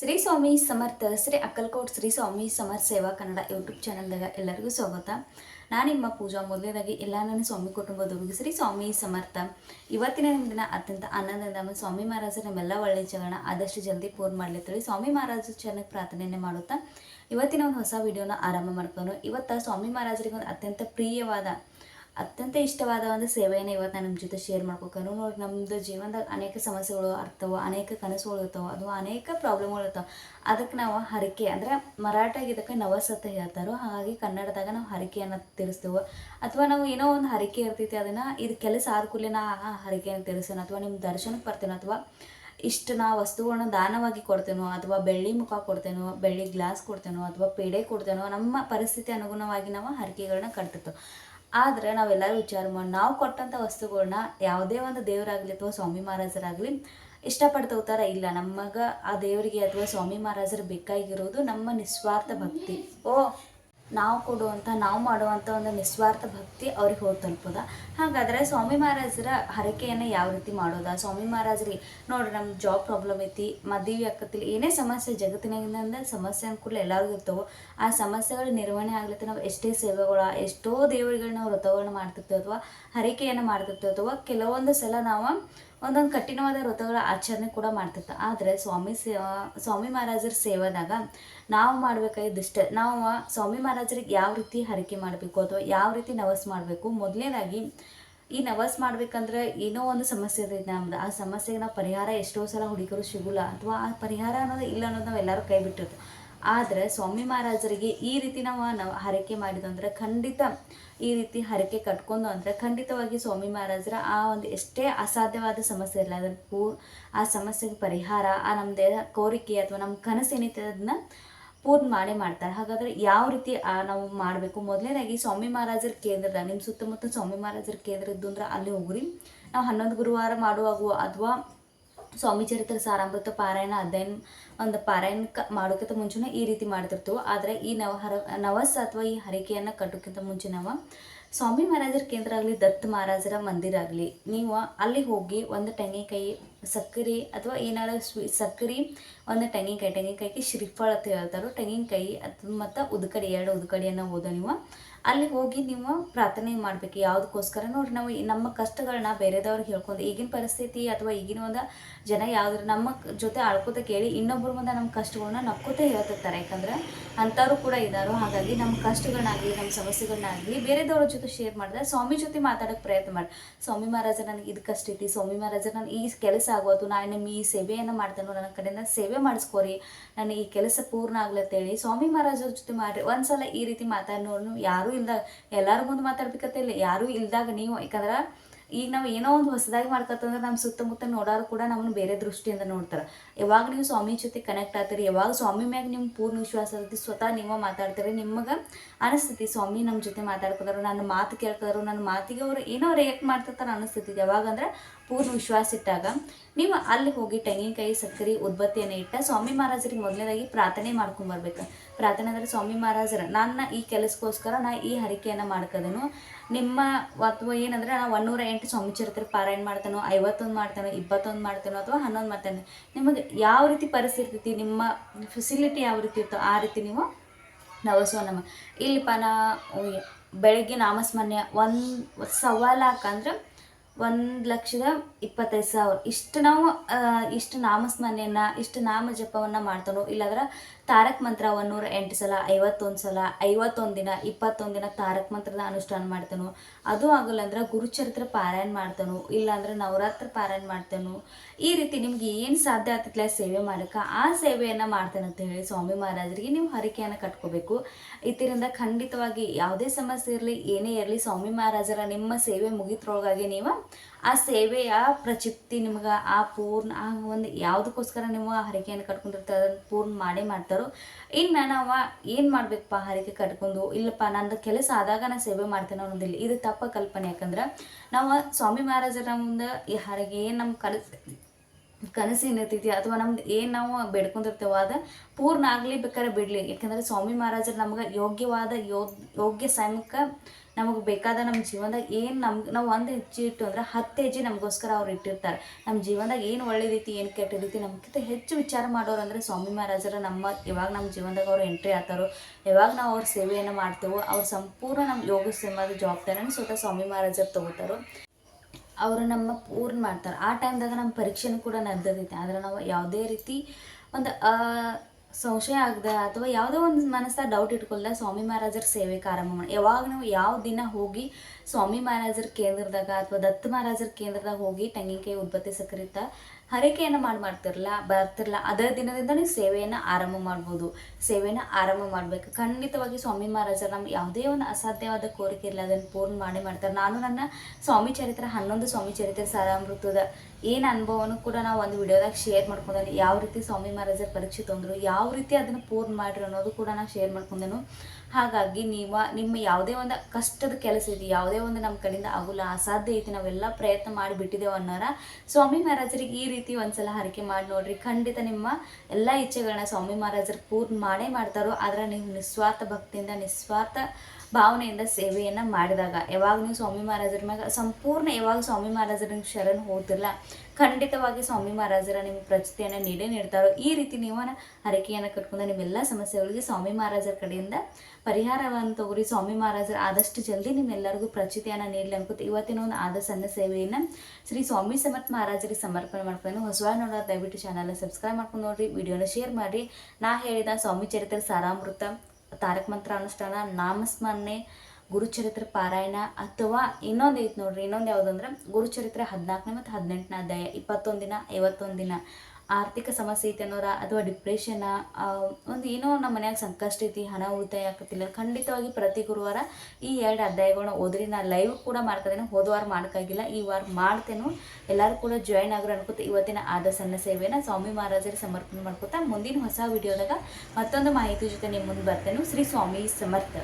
ಶ್ರೀ ಸ್ವಾಮಿ ಸಮರ್ಥ, ಶ್ರೀ ಅಕ್ಕಲ್ಕೋಟ್ ಶ್ರೀ ಸ್ವಾಮಿ ಸಮರ್ಥ ಸೇವಾ ಕನ್ನಡ ಯೂಟ್ಯೂಬ್ ಚಾನಲ್ದಾಗ ಎಲ್ಲರಿಗೂ ಸ್ವಾಗತ. ನಾನು ನಿಮ್ಮ ಪೂಜಾ ಮೊದಲನೇದಾಗಿ ಎಲ್ಲ ನನ್ನ ಸ್ವಾಮಿ ಕುಟುಂಬದವ್ರಿಗೆ ಶ್ರೀ ಸ್ವಾಮಿ ಸಮರ್ಥ. ಇವತ್ತಿನ ದಿನ ಅತ್ಯಂತ ನಮ್ಮ ಸ್ವಾಮಿ ಮಹಾರಾಜರು ನಮ್ಮೆಲ್ಲ ಒಳ್ಳೆಯ ಜಗಣ ಆದಷ್ಟು ಜಲ್ದಿ ಪೂರ್ಣ ಮಾಡ್ಲಿತ್ತೇಳಿ ಸ್ವಾಮಿ ಮಹಾರಾಜ ಚೆನ್ನಾಗಿ ಪ್ರಾರ್ಥನೆಯನ್ನು ಮಾಡುತ್ತಾ, ಇವತ್ತಿನ ಒಂದು ಹೊಸ ವಿಡಿಯೋನ ಆರಂಭ ಮಾಡ್ಕೊಂಡು, ಇವತ್ತು ಸ್ವಾಮಿ ಮಹಾರಾಜರಿಗೆ ಒಂದು ಅತ್ಯಂತ ಪ್ರಿಯವಾದ ಅತ್ಯಂತ ಇಷ್ಟವಾದ ಒಂದು ಸೇವೆಯನ್ನು ಇವತ್ತು ನಾನು ನಿಮ್ಮ ಜೊತೆ ಶೇರ್ ಮಾಡ್ಕೋಕನು ನೋಡಿ ನಮ್ಮದು ಜೀವನದಾಗ ಅನೇಕ ಸಮಸ್ಯೆಗಳು ಇರ್ತಾವೆ ಅನೇಕ ಕನಸುಗಳು ಇರ್ತಾವೆ ಅಥವಾ ಅನೇಕ ಪ್ರಾಬ್ಲಮ್ಗಳು ಇರ್ತಾವೆ. ಅದಕ್ಕೆ ನಾವು ಹರಕೆ ಅಂದರೆ ಮರಾಠಾಗಿ ಇದಕ್ಕೆ ನವಸತ ಹೇಳ್ತಾರೋ, ಹಾಗಾಗಿ ಕನ್ನಡದಾಗ ನಾವು ಹರಕೆಯನ್ನು ತಿಳಿಸ್ತೇವೆ ಅಥವಾ ನಾವು ಏನೋ ಒಂದು ಹರಕೆ ಇರ್ತೈತಿ, ಅದನ್ನು ಇದು ಕೆಲಸ ಆದ ಕೂಡಲೇ ನಾ ಆ ಹರಕೆಯನ್ನು ತಿಳಿಸೋಣ ಅಥವಾ ನಿಮ್ಮ ದರ್ಶನಕ್ಕೆ ಬರ್ತೇನೆ, ಅಥವಾ ಇಷ್ಟು ನಾ ವಸ್ತುಗಳನ್ನ ದಾನವಾಗಿ ಕೊಡ್ತೇನೋ, ಅಥವಾ ಬೆಳ್ಳಿ ಮುಖ ಕೊಡ್ತೇನೋ, ಬೆಳ್ಳಿ ಗ್ಲಾಸ್ ಕೊಡ್ತೇನೋ, ಅಥವಾ ಪೇಡೆ ಕೊಡ್ತೇನೋ, ನಮ್ಮ ಪರಿಸ್ಥಿತಿ ಅನುಗುಣವಾಗಿ ನಾವು ಹರಕೆಗಳನ್ನ ಕಟ್ತಿರ್ತೇವೆ. ಆದರೆ ನಾವೆಲ್ಲರೂ ವಿಚಾರ ಮಾಡಿ, ನಾವು ಕೊಟ್ಟಂಥ ವಸ್ತುಗಳನ್ನ ಯಾವುದೇ ಒಂದು ದೇವರಾಗಲಿ ಅಥವಾ ಸ್ವಾಮಿ ಮಹಾರಾಜರಾಗಲಿ ಇಷ್ಟಪಟ್ಟು ತಗೋತಾರ ಇಲ್ಲ, ನಮಗೆ ಆ ದೇವರಿಗೆ ಅಥವಾ ಸ್ವಾಮಿ ಮಹಾರಾಜರು ಬೇಕಾಗಿರೋದು ನಮ್ಮ ನಿಸ್ವಾರ್ಥ ಭಕ್ತಿ. ಓ ನಾವು ಕೊಡುವಂಥ, ನಾವು ಮಾಡುವಂಥ ಒಂದು ನಿಸ್ವಾರ್ಥ ಭಕ್ತಿ ಅವ್ರಿಗೆ ಹೋಗಿ ತಲುಪದ? ಹಾಗಾದರೆ ಸ್ವಾಮಿ ಮಹಾರಾಜರ ಹರಕೆಯನ್ನು ಯಾವ ರೀತಿ ಮಾಡೋದ? ಸ್ವಾಮಿ ಮಹಾರಾಜರಿಗೆ ನೋಡ್ರಿ ನಮ್ಮ ಜಾಬ್ ಪ್ರಾಬ್ಲಮ್ ಐತಿ ಮದುವೆ ಆಕತ್ತಿಲ್ಲ ಏನೇ ಸಮಸ್ಯೆ ಜಗತ್ತಿನಾಗಿಂದ ಸಮಸ್ಯೆ ಅನ್ಕೂಲ ಎಲ್ಲರಿಗೂ ಇರ್ತವೆ, ಆ ಸಮಸ್ಯೆಗಳ ನಿರ್ವಹಣೆ ಆಗ್ಲತ್ತ ನಾವು ಎಷ್ಟೇ ಸೇವೆಗಳ, ಎಷ್ಟೋ ದೇವರುಗಳನ್ನ ನಾವು ವ್ರತಗಳನ್ನ ಮಾಡ್ತಿರ್ತೇವೆ ಅಥವಾ ಹರಕೆಯನ್ನು ಮಾಡ್ತಿರ್ತೇವೆ ಅಥವಾ ಕೆಲವೊಂದು ಸಲ ನಾವು ಒಂದೊಂದು ಕಠಿಣವಾದ ವ್ರತಗಳ ಆಚರಣೆ ಕೂಡ ಮಾಡ್ತಿತ್ತು. ಆದರೆ ಸ್ವಾಮಿ ಸೇವಾ, ಸ್ವಾಮಿ ಮಹಾರಾಜರ ಸೇವಾದಾಗ ನಾವು ಮಾಡಬೇಕಾಗಿದ್ದಿಷ್ಟೇ ನಾವು ಸ್ವಾಮಿ ಮಹಾರಾಜರಿಗೆ ಯಾವ ರೀತಿ ಹರಕೆ ಮಾಡಬೇಕು ಅಥವಾ ಯಾವ ರೀತಿ ನವಸ್ ಮಾಡಬೇಕು ಮೊದಲನೇದಾಗಿ ಈ ನವಸ್ ಮಾಡ್ಬೇಕಂದ್ರೆ ಏನೋ ಒಂದು ಸಮಸ್ಯೆ ಇದೆ ನಮ್ದು. ಆ ಸಮಸ್ಯೆಗೆ ನಾವು ಪರಿಹಾರ ಎಷ್ಟೋ ಸಲ ಹುಡುಗರು ಸಿಗುಲ್ಲ ಅಥವಾ ಆ ಪರಿಹಾರ ಅನ್ನೋದು ಇಲ್ಲ ಅನ್ನೋದು ನಾವು ಎಲ್ಲರೂ ಕೈ ಬಿಟ್ಟಿರ್ತೀವಿ. ಆದರೆ ಸ್ವಾಮಿ ಮಹಾರಾಜರಿಗೆ ಈ ರೀತಿ ನಾವು ನಾವು ಹರಕೆ ಮಾಡಿದಂದ್ರೆ ಖಂಡಿತ ಈ ರೀತಿ ಹರಕೆ ಕಟ್ಕೊಂಡು ಅಂದರೆ ಖಂಡಿತವಾಗಿ ಸ್ವಾಮಿ ಮಹಾರಾಜರ ಆ ಒಂದು ಎಷ್ಟೇ ಅಸಾಧ್ಯವಾದ ಸಮಸ್ಯೆ ಇಲ್ಲ ಅದಕ್ಕೂ ಆ ಸಮಸ್ಯೆಗೆ ಪರಿಹಾರ, ಆ ನಮ್ಮದೇ ಕೋರಿಕೆ ಅಥವಾ ನಮ್ಮ ಕನಸು ಏನೈತೆ ಅದನ್ನ ಪೂರ್ಣ ಮಾಡೇ ಮಾಡ್ತಾರೆ. ಹಾಗಾದ್ರೆ ಯಾವ ರೀತಿ ನಾವು ಮಾಡಬೇಕು? ಮೊದಲನೇದಾಗಿ ಸ್ವಾಮಿ ಮಹಾರಾಜರ ಕೇಂದ್ರದ ನಿಮ್ಮ ಸುತ್ತಮುತ್ತ ಸ್ವಾಮಿ ಮಹಾರಾಜರ ಕೇಂದ್ರ ಇದ್ದು ಅಂದ್ರೆ ಅಲ್ಲಿ ಹೋಗ್ರಿ. ನಾವು ಹನ್ನೊಂದು ಗುರುವಾರ ಮಾಡುವಾಗ ಅಥವಾ ಸ್ವಾಮಿ ಚರಿತ್ರ ಸಾರಾಮೃತ ಪಾರಾಯಣ ಅಧ್ಯಯನ ಒಂದು ಪಾರಾಯಣ ಕ ಮಾಡೋಕ್ಕಿಂತ ಮುಂಚೆನೇ ಈ ರೀತಿ ಮಾಡ್ತಿರ್ತೀವಿ, ಆದರೆ ಈ ನವ ಹರ ನವಸ್ ಅಥವಾ ಈ ಹರಿಕೆಯನ್ನು ಕಟ್ಟೋಕ್ಕಿಂತ ಮುಂಚೆ ನಾವು ಸ್ವಾಮಿ ಮಹಾರಾಜರ ಕೇಂದ್ರ ಆಗಲಿ, ದತ್ತ ಮಹಾರಾಜರ ಮಂದಿರ ಆಗಲಿ, ನೀವು ಅಲ್ಲಿ ಹೋಗಿ ಒಂದು ತೆಂಗಿನಕಾಯಿ ಸಕ್ಕರೆ ಅಥವಾ ಏನಾರ ಸ್ವೀ ಸಕ್ಕರೆ, ಒಂದು ತೆಂಗಿನಕಾಯಿ, ತೆಂಗಿನಕಾಯಿಗೆ ಶ್ರೀಫಳ ಅಂತ ಹೇಳ್ತಾರೆ, ತೆಂಗಿನಕಾಯಿ ಅದು ಮತ್ತು ಉದ್ಕಡಿ, ಎರಡು ಉದ್ಕಡಿಯನ್ನು ಹೋದ ನೀವು. ಅಲ್ಲಿ ಹೋಗಿ ನೀವು ಪ್ರಾರ್ಥನೆ ಮಾಡಬೇಕು. ಯಾವುದಕ್ಕೋಸ್ಕರ? ನೋಡಿ ನಾವು ನಮ್ಮ ಕಷ್ಟಗಳನ್ನ ಬೇರೆದವ್ರಿಗೆ ಹೇಳ್ಕೊಂಡು, ಈಗಿನ ಪರಿಸ್ಥಿತಿ ಅಥವಾ ಈಗಿನ ಒಂದು ಜನ ಯಾವ್ದ್ರ ನಮ್ಮ ಜೊತೆ ಆಳ್ಕೋತ ಕೇಳಿ ಇನ್ನೊಬ್ಬರು ಮುಂದೆ ನಮ್ಮ ಕಷ್ಟಗಳನ್ನ ನಕ್ಕೋತ ಹೇಳ್ತಿರ್ತಾರೆ. ಯಾಕಂದ್ರೆ ಅಂಥವ್ರು ಕೂಡ ಇದ್ದಾರೋ ಹಾಗಾಗಿ ನಮ್ಮ ಕಷ್ಟಗಳನ್ನಾಗಲಿ ನಮ್ಮ ಸಮಸ್ಯೆಗಳನ್ನಾಗಲಿ ಬೇರೆದವ್ರ ಜೊತೆ ಶೇರ್ ಮಾಡಿದ್ರೆ ಸ್ವಾಮಿ ಜೊತೆ ಮಾತಾಡೋಕ್ಕೆ ಪ್ರಯತ್ನ ಮಾಡಿ ಸ್ವಾಮಿ ಮಹಾರಾಜ ನನಗೆ ಇದು ಕಷ್ಟ ಐತಿ. ಸ್ವಾಮಿ ಮಹಾರಾಜ ನಾನು ಈ ಕೆಲಸ ಆಗೋದು, ನಾನು ನಿಮ್ಮ ಈ ಸೇವೆಯನ್ನು ಮಾಡ್ತೇನೆ ನನ್ನ ಕಡೆಯಿಂದ ಸೇವೆ ಮಾಡಿಸ್ಕೋರಿ. ನಾನು ಈ ಕೆಲಸ ಪೂರ್ಣ ಆಗ್ಲತ್ತೇಳಿ ಸ್ವಾಮಿ ಮಹಾರಾಜರ ಜೊತೆ ಮಾಡ್ರಿ. ಒಂದ್ಸಲ ಈ ರೀತಿ ಮಾತಾಡೋನು ಯಾರೂ ಇಲ್ದಾಗ ಎಲ್ಲರೂ ಮುಂದೆ ಮಾತಾಡ್ಬೇಕಂತ ಇಲ್ಲ, ಯಾರೂ ಇಲ್ದಾಗ ನೀವು. ಯಾಕಂದ್ರೆ ಈಗ ನಾವು ಏನೋ ಒಂದು ಹೊಸದಾಗಿ ಮಾಡ್ಕೊತಂದ್ರೆ ನಮ್ಮ ಸುತ್ತಮುತ್ತ ನೋಡೋರು ಕೂಡ ನಮ್ಮನ್ನು ಬೇರೆ ದೃಷ್ಟಿಯಿಂದ ನೋಡ್ತಾರೆ. ಯಾವಾಗ ನೀವು ಸ್ವಾಮಿ ಜೊತೆ ಕನೆಕ್ಟ್ ಆಗ್ತೀರಿ, ಯಾವಾಗ ಸ್ವಾಮಿ ಮ್ಯಾಗ ನಿಮ್ಗೆ ಪೂರ್ಣ ವಿಶ್ವಾಸ ಇರ್ತೈತಿ, ಸ್ವತಃ ನೀವು ಮಾತಾಡ್ತೀರಿ, ನಿಮಗೆ ಅನಿಸ್ತೈತಿ ಸ್ವಾಮಿ ನಮ್ಮ ಜೊತೆ ಮಾತಾಡ್ಕೋದಾರು ನನ್ನ ಮಾತು ಕೇಳ್ಕೋದಾರು ನನ್ನ ಮಾತಿಗೆ ಅವ್ರು ಏನೋ ರಿಯಾಕ್ಟ್ ಮಾಡ್ತಿರ್ತಾರೆ ಅನಿಸ್ತೈತಿ ಯಾವಾಗಂದ್ರೆ ಪೂರ್ಣ ವಿಶ್ವಾಸ ಇಟ್ಟಾಗ, ನೀವು ಅಲ್ಲಿ ಹೋಗಿ ತೆಂಗಿನಕಾಯಿ, ಸಕ್ಕರೆ, ಉದ್ಬತ್ತಿಯನ್ನು ಇಟ್ಟ ಸ್ವಾಮಿ ಮಹಾರಾಜರಿಗೆ ಮೊದಲನೇದಾಗಿ ಪ್ರಾರ್ಥನೆ ಮಾಡ್ಕೊಂಬರ್ಬೇಕು ಪ್ರಾರ್ಥನೆ ಅಂದರೆ, ಸ್ವಾಮಿ ಮಹಾರಾಜರ, ನನ್ನ ಈ ಕೆಲಸಕ್ಕೋಸ್ಕರ ನಾ ಈ ಹರಿಕೆಯನ್ನು ಮಾಡ್ಕೋದೇನು. ನಿಮ್ಮ ಅಥವಾ ಏನಂದ್ರೆ, ನಾವು ಒನ್ನೂರ ಎಂಟು ಸ್ವಾಮಿ ಚರಿತ್ರೆ ಪಾರಾಯಣ ಮಾಡ್ತಾನೋ, ಐವತ್ತೊಂದು ಮಾಡ್ತಾನೋ, ಇಪ್ಪತ್ತೊಂದು ಮಾಡ್ತಾನೋ ಅಥವಾ ಹನ್ನೊಂದು ಮಾಡ್ತಾನೆ. ನಿಮಗೆ ಯಾವ ರೀತಿ ಪರಿಸ್ಥಿತಿ ನಿಮ್ಮ ಫೆಸಿಲಿಟಿ ಯಾವ ರೀತಿ ಇರ್ತೋ ಆ ರೀತಿ ನೀವು ನವಸೋ ನಮ್ಮ ಇಲ್ಲಿಪ್ಪ ನಾ ಬೆಳಗ್ಗೆ ನಾಮಸ್ಮರಣೆ, ಒಂದು ಸವಾಲಾಕಂದ್ರೆ ಒಂದು ಲಕ್ಷದ ಇಪ್ಪತ್ತೈದು ಸಾವಿರ. ಇಷ್ಟು ನಾವು ಇಷ್ಟು ನಾಮಸ್ಮರಣೆಯನ್ನ, ಇಷ್ಟು ನಾಮ ಜಪವನ್ನು ಮಾಡ್ತಾನೋ ಇಲ್ಲಾಂದ್ರೆ ತಾರಕ್ ಮಂತ್ರ ಒಂದೂರ ಎಂಟು ಸಲ, ಐವತ್ತೊಂದು ಸಲ, ಐವತ್ತೊಂದು ದಿನ, ಇಪ್ಪತ್ತೊಂದು ದಿನ ತಾರಕ್ ಮಂತ್ರದ ಅನುಷ್ಠಾನ ಮಾಡ್ತಾನೋ ಅದು ಆಗಲ್ಲ ಅಂದ್ರೆ ಗುರುಚರಿತ್ರ ಪಾರಾಯಣ ಮಾಡ್ತಾನೋ ಇಲ್ಲಾಂದ್ರೆ ನವರಾತ್ರ ಪಾರಾಯಣ ಮಾಡ್ತಾನೋ ಈ ರೀತಿ ನಿಮ್ಗೆ ಏನು ಸಾಧ್ಯ ಆಗ್ತೈತಿಲ್ಲ ಸೇವೆ ಮಾಡೋಕೆ ಆ ಸೇವೆಯನ್ನು ಮಾಡ್ತಾನಂತ ಹೇಳಿ ಸ್ವಾಮಿ ಮಹಾರಾಜರಿಗೆ ನೀವು ಹರಿಕೆಯನ್ನು ಕಟ್ಕೋಬೇಕು. ಇದರಿಂದ ಖಂಡಿತವಾಗಿ ಯಾವುದೇ ಸಮಸ್ಯೆ ಇರಲಿ, ಏನೇ ಇರಲಿ, ಸ್ವಾಮಿ ಮಹಾರಾಜರ ನಿಮ್ಮ ಸೇವೆ ಮುಗಿತ್ರೊಳಗಾಗಿ ನೀವು ಆ ಸೇವೆಯ ಪ್ರಚಿಪ್ತಿ ನಿಮ್ಗೆ, ಆ ಪೂರ್ಣ, ಆ ಒಂದು ಯಾವುದಕ್ಕೋಸ್ಕರ ನೀವು ಆ ಹರಿಕೆಯನ್ನು ಕಟ್ಕೊಂಡಿರ್ತಾರೆ ಅದನ್ನು ಪೂರ್ಣ ಮಾಡೇ ಮಾಡ್ತಾರೋ, ಇನ್ನು ನಾವು ಏನು ಮಾಡಬೇಕಪ್ಪ ಹರಿಕೆ ಕಟ್ಕೊಂಡು, ಇಲ್ಲಪ್ಪ ನಂದು ಕೆಲಸ ಆದಾಗ ನಾನು ಸೇವೆ ಮಾಡ್ತೇನೆ ಅನ್ನೋದಿಲ್ಲ. ಇದು ತಪ್ಪ ಕಲ್ಪನೆ. ಯಾಕಂದ್ರೆ ನಾವು ಸ್ವಾಮಿ ಮಹಾರಾಜರ ಮುಂದೆ ಈ ಹರಿಗೆ ಏನು ನಮ್ಮ ಕನಸು ಕನಸು ಏನಿರ್ತೈತಿ ಅಥವಾ ನಮ್ದು ಏನು ನಾವು ಬೇಡ್ಕೊಂಡಿರ್ತೇವೋ ಅದು ಪೂರ್ಣ ಆಗಲಿ ಬೇಕಾದ್ರೆ ಬಿಡಲಿ. ಯಾಕಂದರೆ ಸ್ವಾಮಿ ಮಹಾರಾಜರು ನಮ್ಗೆ ಯೋಗ್ಯವಾದ ಯೋಗ್ ಯೋಗ್ಯ ಸಮಯಕ್ಕೆ ನಮಗೆ ಬೇಕಾದ ನಮ್ಮ ಜೀವನದಾಗ ಏನು ನಮ್ಗೆ ನಾವು ಒಂದು ಹೆಜ್ಜೆ ಇಟ್ಟು ಅಂದ್ರೆ ಹತ್ತು ಹೆಜ್ಜೆ ನಮಗೋಸ್ಕರ ಅವ್ರು ಇಟ್ಟಿರ್ತಾರೆ. ನಮ್ಮ ಜೀವನದಾಗ ಏನು ಒಳ್ಳೆ ರೀತಿ ಏನು ಕೆಟ್ಟ ರೀತಿ ನಮ್ಗಿಂತ ಹೆಚ್ಚು ವಿಚಾರ ಮಾಡೋರು ಅಂದರೆ ಸ್ವಾಮಿ ಮಹಾರಾಜರ ನಮ್ಮ ಯಾವಾಗ ನಮ್ಮ ಜೀವನದಾಗ ಅವ್ರು ಎಂಟ್ರಿ ಆತಾರೋ. ಯಾವಾಗ ನಾವು ಅವ್ರ ಸೇವೆಯನ್ನು ಮಾಡ್ತೇವೋ, ಅವ್ರ ಸಂಪೂರ್ಣ ನಮ್ಮ ಯೋಗ ಸೇಮಾದ ಜವಾಬ್ದಾರಿಯನ್ನು ಸ್ವತಃ ಸ್ವಾಮಿ ಮಹಾರಾಜರು ತಗೋತಾರೋ. ಅವರು ನಮ್ಮ ಪೂರ್ಣ ಮಾಡ್ತಾರೆ. ಆ ಟೈಮ್ದಾಗ ನಮ್ಮ ಪರೀಕ್ಷೆನೂ ಕೂಡ ನಡೆದೈತೆ ಆದರೆ ನಾವು ಯಾವುದೇ ರೀತಿ ಒಂದು ಸಂಶಯ ಆಗದೆ ಅಥವಾ ಯಾವುದೋ ಒಂದು ಮನಸ್ಸಾಗ ಡೌಟ್ ಇಟ್ಕೊಳ್ಳದೆ ಸ್ವಾಮಿ ಮಹಾರಾಜರ ಸೇವೆ ಆರಂಭ ಮಾಡಿ. ಯಾವಾಗ ನಾವು ಯಾವ ದಿನ ಹೋಗಿ ಸ್ವಾಮಿ ಮಹಾರಾಜರ ಕೇಂದ್ರದಾಗ ಅಥವಾ ದತ್ತ ಮಹಾರಾಜರ ಕೇಂದ್ರದಾಗ ಹೋಗಿ ತೆಂಗಿನಕಾಯಿ ಉದ್ಬತ್ತಿ ಸಕ್ಕರಿತ ಹರಕೆಯನ್ನು ಮಾಡಿ ಮಾಡ್ತಿರಲ್ಲ ಬರ್ತಿರಲ್ಲ ಅದರ ದಿನದಿಂದನೇ ಸೇವೆಯನ್ನು ಆರಂಭ ಮಾಡ್ಬೋದು. ಸೇವೆಯನ್ನು ಆರಂಭ ಮಾಡಬೇಕು. ಖಂಡಿತವಾಗಿ ಸ್ವಾಮಿ ಮಹಾರಾಜರು ನಮ್ಮ ಯಾವುದೇ ಒಂದು ಅಸಾಧ್ಯವಾದ ಕೋರಿಕೆ ಇಲ್ಲ ಅದನ್ನು ಪೂರ್ಣ ಮಾಡಿ ಮಾಡ್ತಾರೆ. ನಾನು ನನ್ನ ಸ್ವಾಮಿ ಚರಿತ್ರೆ, ಹನ್ನೊಂದು ಸ್ವಾಮಿ ಚರಿತ್ರೆ ಸಾರಾಮೃತದ ಏನು ಅನುಭವನೂ ಕೂಡ ನಾವು ಒಂದು ವಿಡಿಯೋದಾಗ ಶೇರ್ ಮಾಡ್ಕೊಂಡೇನೆ. ಯಾವ ರೀತಿ ಸ್ವಾಮಿ ಮಹಾರಾಜರ ಪರೀಕ್ಷೆ ತೊಂದರು ಯಾವ ರೀತಿ ಅದನ್ನು ಪೂರ್ಣ ಮಾಡಿರಿ ಅನ್ನೋದು ಕೂಡ ನಾನು ಶೇರ್ ಮಾಡ್ಕೊಂಡೇನು. ಹಾಗಾಗಿ ನೀವು, ನಿಮ್ಮ ಯಾವುದೇ ಒಂದು ಕಷ್ಟದ ಕೆಲಸ ಇದೆ, ಯಾವುದೇ ಒಂದು ನಮ್ಮ ಕಡೆಯಿಂದ ಆಗುಲ್ಲ ಅಸಾಧ್ಯ ಐತಿ, ನಾವೆಲ್ಲ ಪ್ರಯತ್ನ ಮಾಡಿ ಬಿಟ್ಟಿದ್ದೇವೆ ಅನ್ನೋರ ಸ್ವಾಮಿ ಮಹಾರಾಜರಿಗೆ ಈ ರೀತಿ ಒಂದ್ಸಲ ಹರಕೆ ಮಾಡಿ ನೋಡ್ರಿ. ಖಂಡಿತ ನಿಮ್ಮ ಎಲ್ಲ ಇಚ್ಛೆಗಳನ್ನ ಸ್ವಾಮಿ ಮಹಾರಾಜರು ಪೂರ್ಣ ಮಾಡೇ ಮಾಡ್ತಾರೋ, ಆದ್ರೆ ನೀವು ನಿಸ್ವಾರ್ಥ ಭಕ್ತಿಯಿಂದ, ನಿಸ್ವಾರ್ಥ ಭಾವನೆಯಿಂದ ಸೇವೆಯನ್ನು ಮಾಡಿದಾಗ. ಯಾವಾಗ ನೀವು ಸ್ವಾಮಿ ಮಹಾರಾಜರ ಮ್ಯಾಗ, ಸಂಪೂರ್ಣ ಯಾವಾಗ ಸ್ವಾಮಿ ಮಹಾರಾಜರ ಶರಣ್ ಹೋಗ್ತಿರಲ್ಲ ಖಂಡಿತವಾಗಿ ಸ್ವಾಮಿ ಮಹಾರಾಜರ ನಿಮ್ಮ ಪ್ರಚಿತಿಯನ್ನು ನೀಡೇ ನೀಡ್ತಾರೋ, ಈ ರೀತಿ ನೀವು ಹರಕೆಯನ್ನು ಕಟ್ಕೊಂಡು ನಿಮ್ಮೆಲ್ಲ ಸಮಸ್ಯೆಗಳಿಗೆ ಸ್ವಾಮಿ ಮಹಾರಾಜರ ಕಡೆಯಿಂದ ಪರಿಹಾರವನ್ನು ತಗೋರಿ. ಸ್ವಾಮಿ ಮಹಾರಾಜರು ಆದಷ್ಟು ಜಲ್ದಿ ನಿಮ್ಮೆಲ್ಲರಿಗೂ ಪ್ರಚಿತಿಯನ್ನು ನೀಡಲಿ ಅನ್ಕೋತ, ಇವತ್ತಿನ ಒಂದು ಆದ ಸಣ್ಣ ಸೇವೆಯನ್ನು ಶ್ರೀ ಸ್ವಾಮಿ ಸಮರ್ಥ ಮಹಾರಾಜರಿಗೆ ಸಮರ್ಪಣೆ ಮಾಡ್ಕೊಂಡು ಹೊಸವಾಗಿ ನೋಡೋದು ದಯವಿಟ್ಟು ಚಾನಲ್ನ ಸಬ್ಸ್ಕ್ರೈಬ್ ಮಾಡ್ಕೊಂಡು ನೋಡಿರಿ, ವಿಡಿಯೋನ ಶೇರ್ ಮಾಡಿ ನಾ ಹೇಳಿದ ಸ್ವಾಮಿ ಚರಿತ್ರೆ ಸಾರಾಮೃತ. ತಾರಕ ಮಂತ್ರ ಅನುಷ್ಠಾನ, ನಾಮಸ್ಮರಣೆ, ಗುರುಚರಿತ್ರೆ ಪಾರಾಯಣ ಅಥವಾ ಇನ್ನೊಂದು ಐತೆ ನೋಡ್ರಿ, ಇನ್ನೊಂದು ಯಾವುದಂದ್ರೆ ಗುರುಚರಿತ್ರೆ ಹದಿನಾಲ್ಕನೇ ಮತ್ತು ಹದಿನೆಂಟನೇ ಅಧ್ಯಾಯ ಇಪ್ಪತ್ತೊಂದು ದಿನ ಐವತ್ತೊಂದು ದಿನ ಆರ್ಥಿಕ ಸಮಸ್ಯೆ ಐತೆ ಅನ್ನೋರ ಅಥವಾ ಡಿಪ್ರೆಷನ್ ಒಂದು ಏನೋ ನಮ್ಮ ಮನ್ಯಾಗ ಸಂಕಷ್ಟ ಐತಿ, ಹಣ ಉಳಿತಾಯ ಆಗತ್ತಿಲ್ಲ ಖಂಡಿತವಾಗಿ ಪ್ರತಿ ಗುರುವಾರ ಈ ಎರಡು ಅಧ್ಯಾಯಗಳನ್ನ ಓದ್ರಿ. ನಾ ಲೈವ್ ಕೂಡ ಮಾಡ್ತಿದ್ದೇನೆ ಹೋದ ವಾರ ಮಾಡೋಕ್ಕಾಗಿಲ್ಲ ಈ ವಾರ ಮಾಡ್ತೇನೆ. ಎಲ್ಲರೂ ಕೂಡ ಜಾಯ್ನ್ ಆಗ್ರು ಅನ್ಕೋತ ಇವತ್ತಿನ ಆದ ಸಣ್ಣ ಸೇವೆಯನ್ನು ಸ್ವಾಮಿ ಮಹಾರಾಜರಿಗೆ ಸಮರ್ಪಣೆ ಮಾಡ್ಕೋತಾ ಮುಂದಿನ ಹೊಸ ವಿಡಿಯೋದಾಗ ಮತ್ತೊಂದು ಮಾಹಿತಿ ಜೊತೆ ನಿಮ್ಮ ಮುಂದೆ ಬರ್ತೇನೆ. ಶ್ರೀ ಸ್ವಾಮಿ ಸಮರ್ಥ.